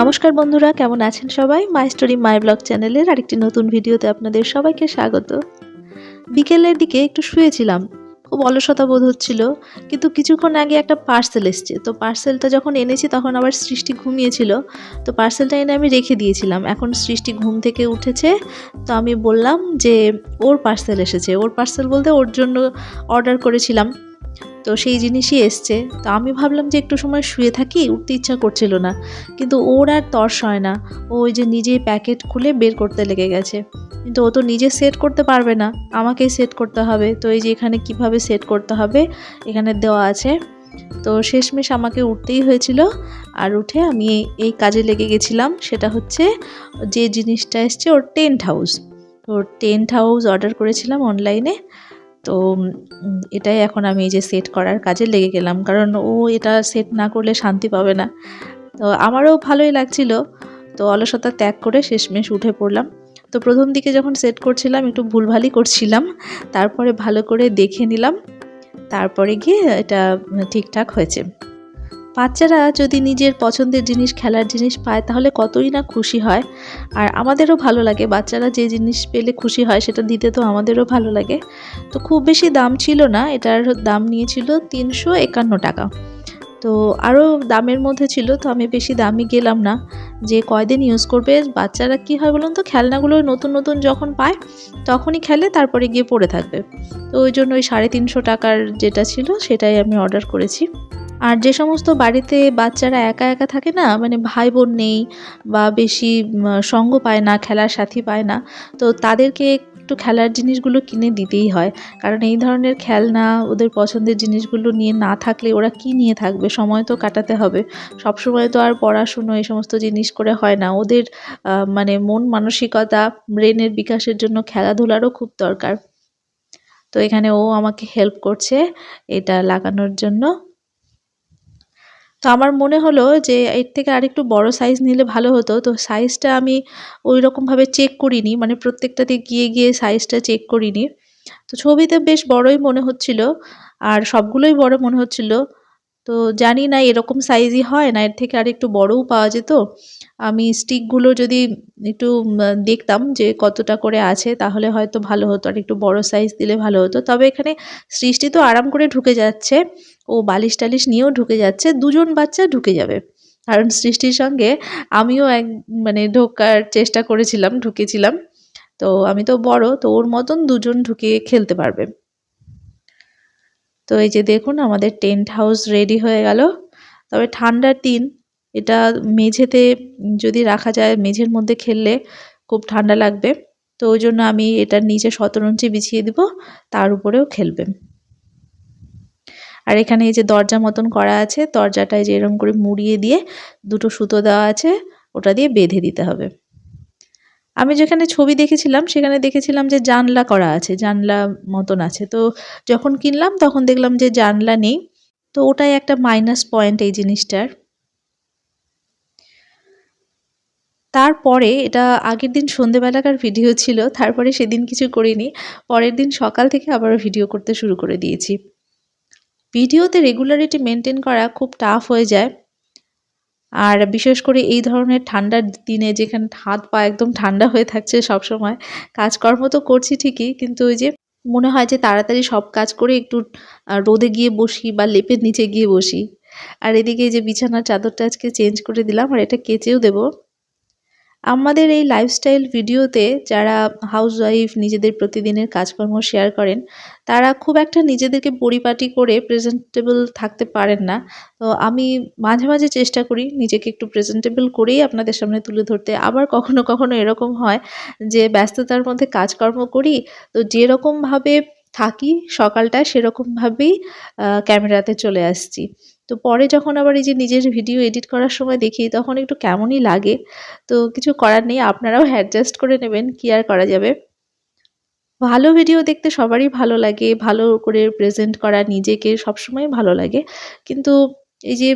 নমস্কার বন্ধুরা, কেমন আছেন সবাই? মাই স্টোরি মাই ব্লগ চ্যানেলের আরেকটি নতুন ভিডিওতে আপনাদের সবাইকে স্বাগত। বিকেলের দিকে একটু শুয়েছিলাম, খুব অলসতা বোধ হচ্ছিল, কিন্তু কিছুক্ষণ আগে একটা পার্সেল এসছে। তো পার্সেলটা যখন এনেছি তখন আবার সৃষ্টি ঘুমিয়েছিল, তো পার্সেলটা এনে আমি রেখে দিয়েছিলাম। এখন সৃষ্টি ঘুম থেকে উঠেছে, তো আমি বললাম যে, ওর পার্সেল এসেছে। ওর পার্সেল বলতে ওর জন্য অর্ডার করেছিলাম। তো সেই জিনিসই এসছে। তো আমি ভাবলাম যে একটু সময় শুয়ে থাকি, উঠতে ইচ্ছা করছিল না। কিন্তু ওর আর তর্স হয় না। ও ওই যে নিজেই প্যাকেট খুলে বের করতে লেগে গেছে। কিন্তু ও তো নিজে সেট করতে পারবে না। আমাকেই সেট করতে হবে। তো এই যে এখানে কীভাবে সেট করতে হবে, এখানে দেওয়া আছে। তো শেষমেশ আমাকে উঠতেই হয়েছিল। আর উঠে আমি এই কাজে লেগে গেছিলাম। সেটা হচ্ছে যে জিনিসটা এসছে, ওর টেন্ট হাউস। ওর টেন্ট হাউস অর্ডার করেছিলাম অনলাইনে। তো এটাই এখন আমি এই যে সেট করার কাজে লেগে গেলাম। কারণ ও এটা সেট না করলে শান্তি পাবে না। তো আমারও ভালোই লাগছিল। তো অলসতা ত্যাগ করে শেষমেশ উঠে পড়লাম। তো প্রথম দিকে যখন সেট করছিলাম, একটু ভুলভালই করছিলাম। তারপরে ভালো করে দেখে নিলাম। তারপরে গিয়ে এটা ঠিকঠাক হয়েছে। বাচ্চারা যদি নিজের পছন্দের জিনিস খেলার জিনিস পায়, তাহলে কতই না খুশি হয়। আর আমাদেরও ভালো লাগে, বাচ্চারা যে জিনিস পেলে খুশি হয়, সেটা দিতে তো আমাদেরও ভালো লাগে। তো খুব বেশি দাম ছিল না, এটার দাম নিয়েছিল তিনশো একান্ন টাকা। তো আরও দামের মধ্যে ছিল, তো আমি বেশি দামি গেলাম না। যে কয়দিন ইউজ করবে, বাচ্চারা কি হয় বলুন তো, খেলনাগুলো নতুন নতুন যখন পায়, তখনই খেলে, তারপরে গিয়ে পড়ে থাকবে। তো ওই জন্য ওই সাড়ে তিনশো টাকার যেটা ছিল, সেটাই আমি অর্ডার করেছি। আর যে সমস্ত বাড়িতে বাচ্চারা একা একা থাকে না মানে ভাই বোন নেই বা বেশি সঙ্গ পায় না, খেলার সাথী পায় না, তো তাদেরকে একটু খেলার জিনিসগুলো কিনে দিতেই হয়। কারণ এই ধরনের খেলনা, ওদের পছন্দের জিনিসগুলো নিয়ে না থাকলে ওরা কি নিয়ে থাকবে? সময় তো কাটাতে হবে। সব সময় তো আর পড়াশুনো এই সমস্ত জিনিস করে হয় না। ওদের মানে মন মানসিকতা, ব্রেনের বিকাশের জন্য খেলাধুলারও খুব দরকার। তো এখানে ও আমাকে হেল্প করছে এটা লাগানোর জন্য। তো আমার মনে হলো যে, এর থেকে আরেকটু বড় সাইজ নিলে ভালো হতো। তো সাইজটা আমি ওই রকমভাবে চেক করিনি মানে প্রত্যেকটাতে গিয়ে গিয়ে সাইজটা চেক করিনি। তো ছবিতে বেশ বড়ই মনে হচ্ছিল, আর সবগুলোই বড় মনে হচ্ছিল। তো জানি না এরকম সাইজই হয় না, এর থেকে আর একটু বড়ও পাওয়া যেত। আমি স্টিকগুলো যদি একটু দেখতাম যে কতটা করে আছে, তাহলে হয়তো ভালো হতো। আর একটু বড় সাইজ দিলে ভালো হতো। তবে এখানে সৃষ্টি তো আরাম করে ঢুকে যাচ্ছে। ও বালিশ টালিশ নিয়েও ঢুকে যাচ্ছে। দুজন বাচ্চা ঢুকে যাবে। কারণ সৃষ্টির সঙ্গে আমিও এক মানে ঢোকার চেষ্টা করেছিলাম, ঢুকেছিলাম। তো আমি তো বড়, তো ওর মতন দুজন ঢুকে খেলতে পারবে। তো এই যে দেখুন আমাদের টেন্ট হাউস রেডি হয়ে গেল। তবে ঠান্ডার দিন, এটা মেঝেতে যদি রাখা যায়, মেঝের মধ্যে খেললে খুব ঠান্ডা লাগবে। তো ওই জন্য আমি এটার নিচে শতরঞ্চি বিছিয়ে দিব, তার উপরেও খেলবে। আর এখানে এই যে দরজা মতন করা আছে, দরজাটায় যে এরকম করে মুড়িয়ে দিয়ে দুটো সুতো দেওয়া আছে, ওটা দিয়ে বেঁধে দিতে হবে। আমি যেখানে ছবি দেখেছিলাম, সেখানে দেখেছিলাম যে জানলা করা আছে, জানলা মতন আছে। তো যখন কিনলাম, তখন দেখলাম যে জানলা নেই। তো ওটাই একটা মাইনাস পয়েন্ট এই জিনিসটার। তারপরে, এটা আগের দিন সন্ধেবেলাকার ভিডিও ছিল, তারপরে সেদিন কিছু করিনি। পরের দিন সকাল থেকে আবার ভিডিও করতে শুরু করে দিয়েছি। ভিডিওতে রেগুলারিটি মেনটেন করা খুব টাফ হয়ে যায়। আর বিশেষ করে এই ধরনের ঠান্ডার দিনে যেখানে হাত পা একদম ঠান্ডা হয়ে থাকছে সব সময় কাজকর্ম তো করছি ঠিকই, কিন্তু ওই যে মনে হয় যে তাড়াতাড়ি সব কাজ করে একটু রোদে গিয়ে বসি বা লেপের নিচে গিয়ে বসি। আর এদিকে যে বিছানার চাদরটা আজকে চেঞ্জ করে দিলাম, আর এটা কেচেও দেবো। আমাদের এই লাইফস্টাইল ভিডিওতে যারা হাউসওয়াইফ নিজেদের প্রতিদিনের কাজকর্ম শেয়ার করেন, তারা খুব একটা নিজেদেরকে পরিপাটি করে প্রেজেন্টেবল থাকতে পারেন না। তো আমি মাঝে মাঝে চেষ্টা করি নিজেকে একটু প্রেজেন্টেবল করেই আপনাদের সামনে তুলে ধরতে। আবার কখনো কখনো এরকম হয় যে ব্যস্ততার মধ্যে কাজকর্ম করি, তো যেরকমভাবে থাকি সকালটায় সেরকমভাবেই ক্যামেরাতে চলে আসছি। তো পরে যখন আবার এই যে নিজের ভিডিও এডিট করার সময় দেখি, তখন একটু কেমনই লাগে। তো কিছু করার নেই, আপনারাও অ্যাডজাস্ট করে নেবেন, কি আর করা যাবে। ভালো ভিডিও দেখতে সবারই ভালো লাগে, ভালো করে প্রেজেন্ট করা নিজেকে সবসময় ভালো লাগে। কিন্তু এই যে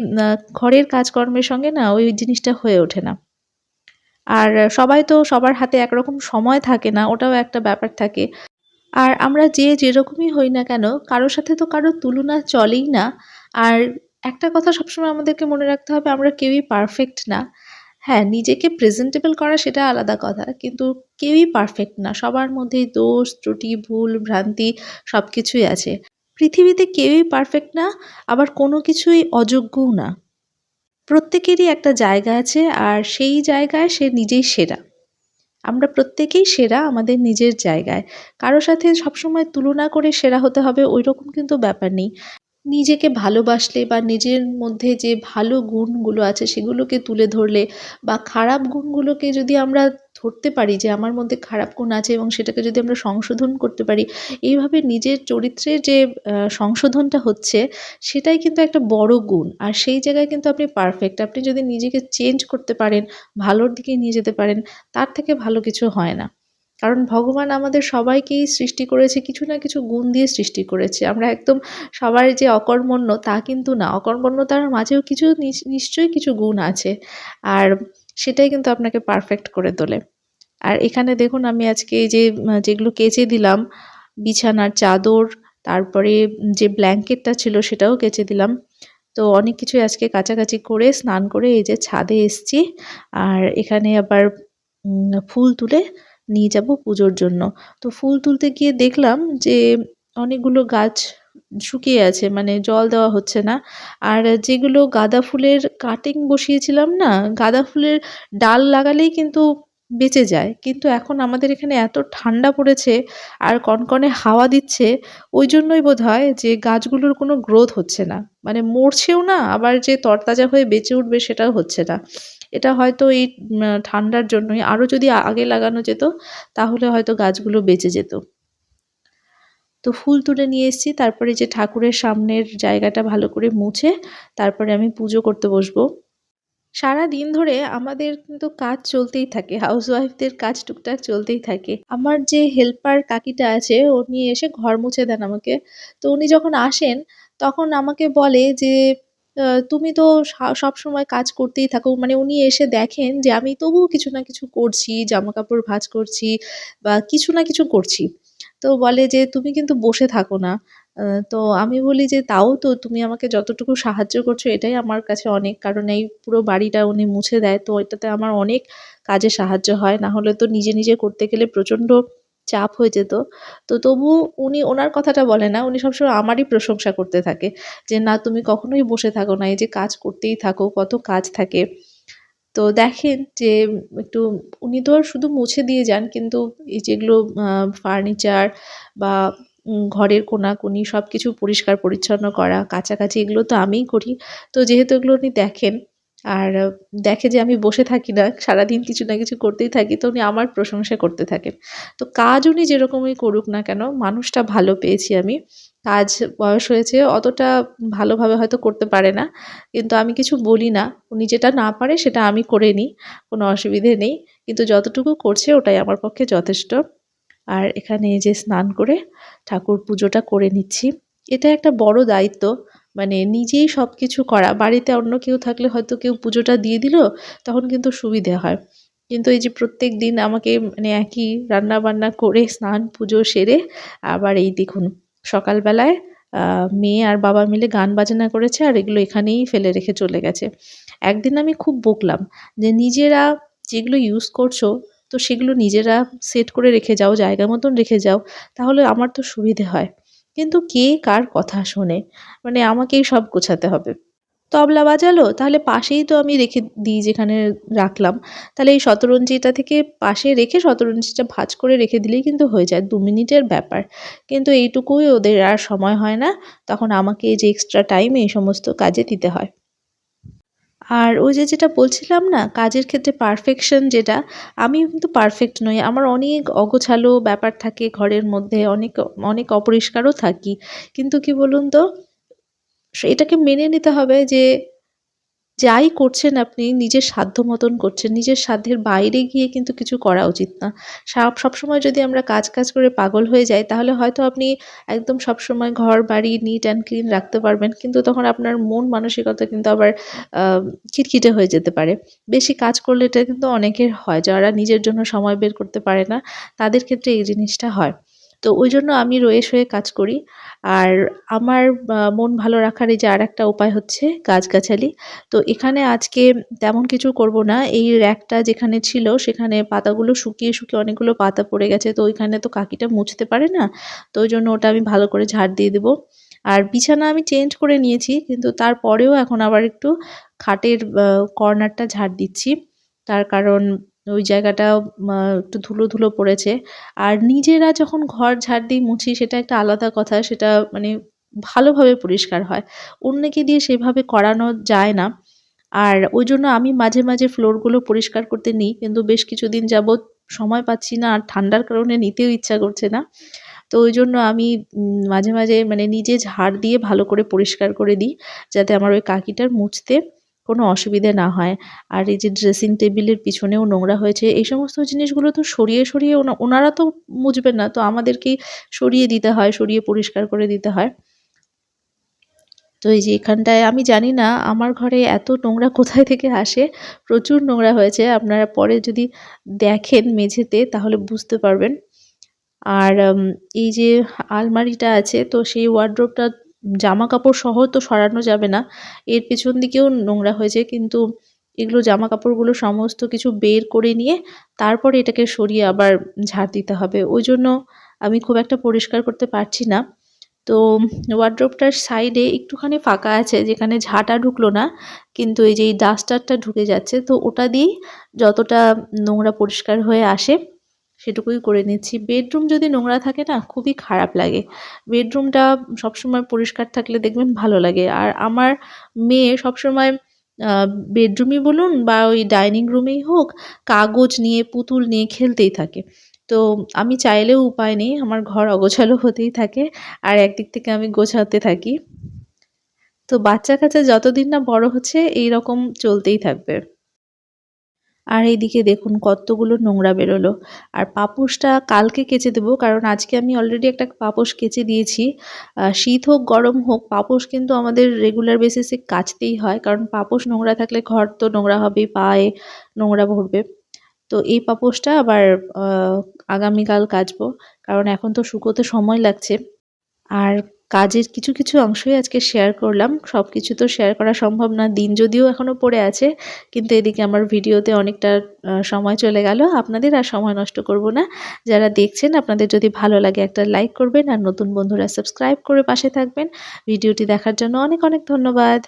ঘরের কাজকর্মের সঙ্গে না ওই জিনিসটা হয়ে ওঠে না। আর সবাই তো সবার হাতে একরকম সময় থাকে না, ওটাও একটা ব্যাপার থাকে। আর আমরা যে যেরকমই হই না কেন, কারোর সাথে তো কারোর তুলনা চলেই না। আর একটা কথা সবসময় আমাদেরকে মনে রাখতে হবে, আমরা কেউই পারফেক্ট না। হ্যাঁ নিজেকে প্রেজেন্টেবল করা সেটা আলাদা কথা, কিন্তু কেউই পারফেক্ট না। সবার মধ্যেই দোষ, ত্রুটি, ভুল, ভ্রান্তি সব কিছুই আছে। পৃথিবীতে কেউই পারফেক্ট না, আবার কোনো কিছুই অযোগ্যও না। প্রত্যেকেরই একটা জায়গা আছে, আর সেই জায়গায় সে নিজেই সেরা। আমরা প্রত্যেকেই সেরা আমাদের নিজের জায়গায়। কারও সাথে সবসময় তুলনা করে সেরা হতে হবে ওই রকম কিন্তু ব্যাপার নেই। নিজেকে ভালোবাসলে বা নিজের মধ্যে যে ভালো গুণগুলো আছে সেগুলোকে তুলে ধরলে বা খারাপ গুণগুলোকে যদি আমরা ধরতে পারি যে আমার মধ্যে খারাপ গুণ আছে এবং সেটাকে যদি আমরা সংশোধন করতে পারি, এইভাবে নিজের চরিত্রের যে সংশোধনটা হচ্ছে সেটাই কিন্তু একটা বড় গুণ। আর সেই জায়গায় কিন্তু আপনি পারফেক্ট আপনি যদি নিজেকে চেঞ্জ করতে পারেন, ভালোর দিকে নিয়ে যেতে পারেন, তার থেকে ভালো কিছু হয় না। কারণ ভগবান আমাদের সবাইকেই সৃষ্টি করেছে, কিছু না কিছু গুণ দিয়ে সৃষ্টি করেছে। আমরা একদম সবার যে অকর্মণ্য তা কিন্তু না। অকর্মণ্যতার মাঝেও কিছু নিশ্চয়ই কিছু গুণ আছে আর সেটাই কিন্তু আপনাকে পারফেক্ট করে তোলে। আর এখানে দেখুন আমি আজকে এই যে যেগুলো কেচে দিলাম, বিছানার চাদর, তারপরে যে ব্ল্যাঙ্কেটটা ছিল সেটাও কেচে দিলাম। তো অনেক কিছুই আজকে কাছাকাছি করে স্নান করে এই যে ছাদে এসছি। আর এখানে আবার ফুল তুলে নিয়ে যাব পুজোর জন্য। তো ফুল তুলতে গিয়ে দেখলাম যে অনেকগুলো গাছ শুকিয়ে আছে মানে জল দেওয়া হচ্ছে না। আর যেগুলো গাঁদা ফুলের কাটিং বসিয়েছিলাম না, গাঁদা ফুলের ডাল লাগালেই কিন্তু বেঁচে যায়। কিন্তু এখন আমাদের এখানে এত ঠান্ডা পড়েছে আর কনকনে হাওয়া দিচ্ছে, ওই জন্যই বোধ হয় যে গাছগুলোর কোনো গ্রোথ হচ্ছে না। মানে মরছেও না, আবার যে তরতাজা হয়ে বেঁচে উঠবে সেটাও হচ্ছে না। এটা হয়তো এই ঠান্ডার জন্যই। আরও যদি আগে লাগানো যেত, তাহলে হয়তো গাছগুলো বেঁচে যেত। তো ফুল তুলে নিয়ে এসেছি। তারপরে যে ঠাকুরের সামনের জায়গাটা ভালো করে মুছে, তারপরে আমি পুজো করতে বসবো। সারা দিন ধরে আমাদের কিন্তু কাজ চলতেই থাকে। হাউসওয়াইফদের কাজ টুকটাক চলতেই থাকে। আমার যে হেল্পার কাকিটা আছে, উনি এসে ঘর মুছে দেন আমাকে। তো উনি যখন আসেন, তখন আমাকে বলে যে তুমি তো সব সময় কাজ করতেই থাকো। মানে উনি এসে দেখেন যে আমি তবুও কিছু না কিছু করছি জামা কাপড় ভাঁজ করছি বা কিছু না কিছু করছি। তো বলে যে, তুমি কিন্তু বসে থাকো না। তো আমি বলি যে, তাও তো তুমি আমাকে যতটুকু সাহায্য করছ, এটাই আমার কাছে অনেক। কারণ এই পুরো বাড়িটা উনি মুছে দেয়, তো এটাতে আমার অনেক কাজে সাহায্য হয়। না হলে তো নিজে নিজে করতে গেলে প্রচণ্ড চাপ হয়ে যেত। তো তবু উনি, ওনার কথাটা বলে না, উনি সবসময় আমারই প্রশংসা করতে থাকে যে, না, তুমি কখনোই বসে থাকো না, এই যে কাজ করতেই থাকো, কত কাজ থাকে। তো দেখেন যে, একটু, উনি তো শুধু মুছে দিয়ে যান, কিন্তু এই যেগুলো ফার্নিচার বা ঘরের কোনাকুনি সব কিছু পরিষ্কার পরিচ্ছন্ন করা, কাছাকাছি, এগুলো তো আমিই করি। তো যেহেতু এগুলো উনি দেখেন আর দেখে যে আমি বসে থাকি না, সারাদিন কিছু না কিছু করতেই থাকি, তো উনি আমার প্রশংসা করতে থাকেন। তো কাজ উনি যেরকমই করুক না কেন, মানুষটা ভালো পেয়েছি আমি। কাজ বয়স হয়েছে, অতটা ভালোভাবে হয়তো করতে পারে না, কিন্তু আমি কিছু বলি না। উনি যেটা না পারে, সেটা আমি করে নিই, কোনো অসুবিধে নেই। কিন্তু যতটুকু করছে, ওটাই আমার পক্ষে যথেষ্ট। আর এখানে যে স্নান করে ঠাকুর পুজোটা করে নিচ্ছি, এটা একটা বড় দায়িত্ব। মানে নিজেই সব কিছু করা, বাড়িতে অন্য কেউ থাকলে হয়তো কেউ পুজোটা দিয়ে দিল, তখন কিন্তু সুবিধে হয়। কিন্তু এই যে প্রত্যেক দিন আমাকে মানে একই রান্না বান্না করে স্নান, পুজো সেরে আবার এই দেখুন, সকালবেলায় মেয়ে আর বাবা মিলে গান বাজনা করেছে আর এগুলো এখানেই ফেলে রেখে চলে গেছে। একদিন আমি খুব বকলাম যে নিজেরা যেগুলো ইউজ করছ, তো সেগুলো নিজেরা সেট করে রেখে যাও, জায়গা মতন রেখে যাও, তাহলে আমার তো সুবিধে হয়। কিন্তু কে কার কথা শোনে? মানে আমাকেই সব গোছাতে হবে। তবলা বাজালো, তাহলে পাশেই তো আমি রেখে দিই যেখানে রাখলাম। তাহলে এই শতরঞ্জিটা থেকে পাশে রেখে শতরঞ্জিটা ভাজ করে রেখে দিলেই কিন্তু হয়ে যায়, দু মিনিটের ব্যাপার। কিন্তু এইটুকুই ওদের আর সময় হয় না, তখন আমাকে যে এক্সট্রা টাইম এই সমস্ত কাজে দিতে হয়। আর ওই যে যেটা বলছিলাম না, কাজের ক্ষেত্রে পারফেকশন যেটা আমি কিন্তু পারফেক্ট নই। আমার অনেক অগোছালো ব্যাপার থাকে ঘরের মধ্যে, অনেক অনেক অপরিষ্কারও থাকি। কিন্তু কি বলুন তো, এটাকে মেনে নিতে হবে যে যাই করছেন আপনি, নিজের সাধ্য মতন করছেন, নিজের সাধ্যের বাইরে গিয়ে কিন্তু কিছু করা উচিত না। সব সবসময় যদি আমরা কাজ কাজ করে পাগল হয়ে যাই, তাহলে হয়তো আপনি একদম সবসময় ঘর, বাড়ি নিট অ্যান্ড ক্লিন রাখতে পারবেন, কিন্তু তখন আপনার মন মানসিকতা কিন্তু আবার খিটখিটে হয়ে যেতে পারে। বেশি কাজ করলে এটা কিন্তু অনেকের হয়, যারা নিজের জন্য সময় বের করতে পারে না, তাদের ক্ষেত্রে এই জিনিসটা হয়। তো ওই জন্য আমি রয়ে শয়ে কাজ করি আর আমার মন ভালো রাখার এই যে আরেকটা উপায় হচ্ছে গাছগাছালি। তো এখানে আজকে তেমন কিছু করব না। এই র‍্যাকটা যেখানে ছিল সেখানে পাতাগুলো শুকিয়ে, শুকিয়ে অনেকগুলো পাতা পড়ে গেছে। তো ওইখানে তো কাকিটা মুছতে পারে না। তো ওই জন্য ওটা আমি ভালো করে ঝাড় দিয়ে দেবো। আর বিছানা আমি চেঞ্জ করে নিয়েছি কিন্তু তারপরেও এখন আবার একটু খাটের কর্নারটা ঝাড় দিচ্ছি। তার কারণ ওই জায়গাটা একটু ধুলো, ধুলো পড়েছে। আর নিজেরা যখন ঘর ঝাড় দিই, মুছি সেটা একটা আলাদা কথা। সেটা মানে ভালোভাবে পরিষ্কার হয়। অন্যকে দিয়ে সেভাবে করানো যায় না। আর ওই জন্য আমি মাঝে, মাঝে ফ্লোরগুলো পরিষ্কার করতে নিই। কিন্তু বেশ কিছুদিন যাবৎ সময় পাচ্ছি না আর ঠান্ডার কারণে নিতেও ইচ্ছা করছে না। তো ওই জন্য আমি মাঝে, মাঝে মানে নিজে ঝাড় দিয়ে ভালো করে পরিষ্কার করে দিই। যাতে আমার ওই কাকিটার মুছতে কোনো অসুবিধে না হয়। আর এই যে ড্রেসিং টেবিলের পিছনেও নোংরা হয়েছে। এই সমস্ত জিনিসগুলো তো সরিয়ে, সরিয়ে ওনা ওনারা তো মুছবেন না। তো আমাদেরকেই সরিয়ে দিতে হয়, সরিয়ে পরিষ্কার করে দিতে হয়। তো এই যে এখানটায় আমি জানি না আমার ঘরে এত নোংরা কোথায় থেকে আসে। প্রচুর নোংরা হয়েছে। আপনারা পরে যদি দেখেন মেঝেতে তাহলে বুঝতে পারবেন। আর এই যে আলমারিটা আছে তো সেই ওয়ারড্রোবটা জামাকাপড় সহ তো সরানো যাবে না। এর পেছন দিকেও নোংরা হয়েছে, কিন্তু এগুলো জামা কাপড়গুলো সমস্ত কিছু বের করে নিয়ে তারপরে এটাকে সরিয়ে আবার ঝাড় দিতে হবে। ওই জন্য আমি খুব একটা পরিষ্কার করতে পারছি না। তো ওয়ারড্রোবটার সাইডে একটুখানি ফাঁকা আছে, যেখানে ঝাঁটা ঢুকলো না। কিন্তু এই যে এই ডাস্টারটা ঢুকে যাচ্ছে, তো ওটা দিয়েই যতটা নোংরা পরিষ্কার হয়ে আসে সেটুকুই করে নিচ্ছি। বেডরুম যদি নোংরা থাকে না, খুবই খারাপ লাগে। বেডরুমটা সবসময় পরিষ্কার থাকলে দেখবেন ভালো লাগে। আর আমার মেয়ে সবসময় বেডরুমই বলুন বা ওই ডাইনিং রুমেই হোক, কাগজ নিয়ে, পুতুল নিয়ে খেলতেই থাকে। তো আমি চাইলেও উপায় নেই। আমার ঘর অগোছালো হতেই থাকে। আর একদিক থেকে আমি গোছাতে থাকি। তো বাচ্চা-কাচ্চা যতদিন না বড় হচ্ছে, এইরকম চলতেই থাকবে। আর এইদিকে দেখুন কতগুলো নোংরা বেরোলো। আর পাপোশটা কালকে কেচে দেবো কারণ আজকে আমি অলরেডি একটা পাপোশ কেচে দিয়েছি। শীত হোক গরম হোক পাপোশ কিন্তু আমাদের রেগুলার বেসিসে কাচতেই হয়। কারণ পাপোশ নোংরা থাকলে ঘর তো নোংরা হবেই, পায়ে নোংরা ভরবে। তো এই পাপোশটা আবার আগামীকাল কাচবো। কারণ এখন তো শুকোতে সময় লাগছে। আর কাজের কিছু, কিছু অংশই আজকে শেয়ার করলাম। সব কিছু তো শেয়ার করা সম্ভব না। দিন যদিও এখনও পড়ে আছে। কিন্তু এদিকে আমার ভিডিওতে অনেকটা সময় চলে গেল। আপনাদের আর সময় নষ্ট করব না। যারা দেখছেন আপনাদের যদি ভালো লাগে একটা লাইক করবেন আর নতুন বন্ধুরা সাবস্ক্রাইব করে পাশে থাকবেন। ভিডিওটি দেখার জন্য অনেক, অনেক ধন্যবাদ।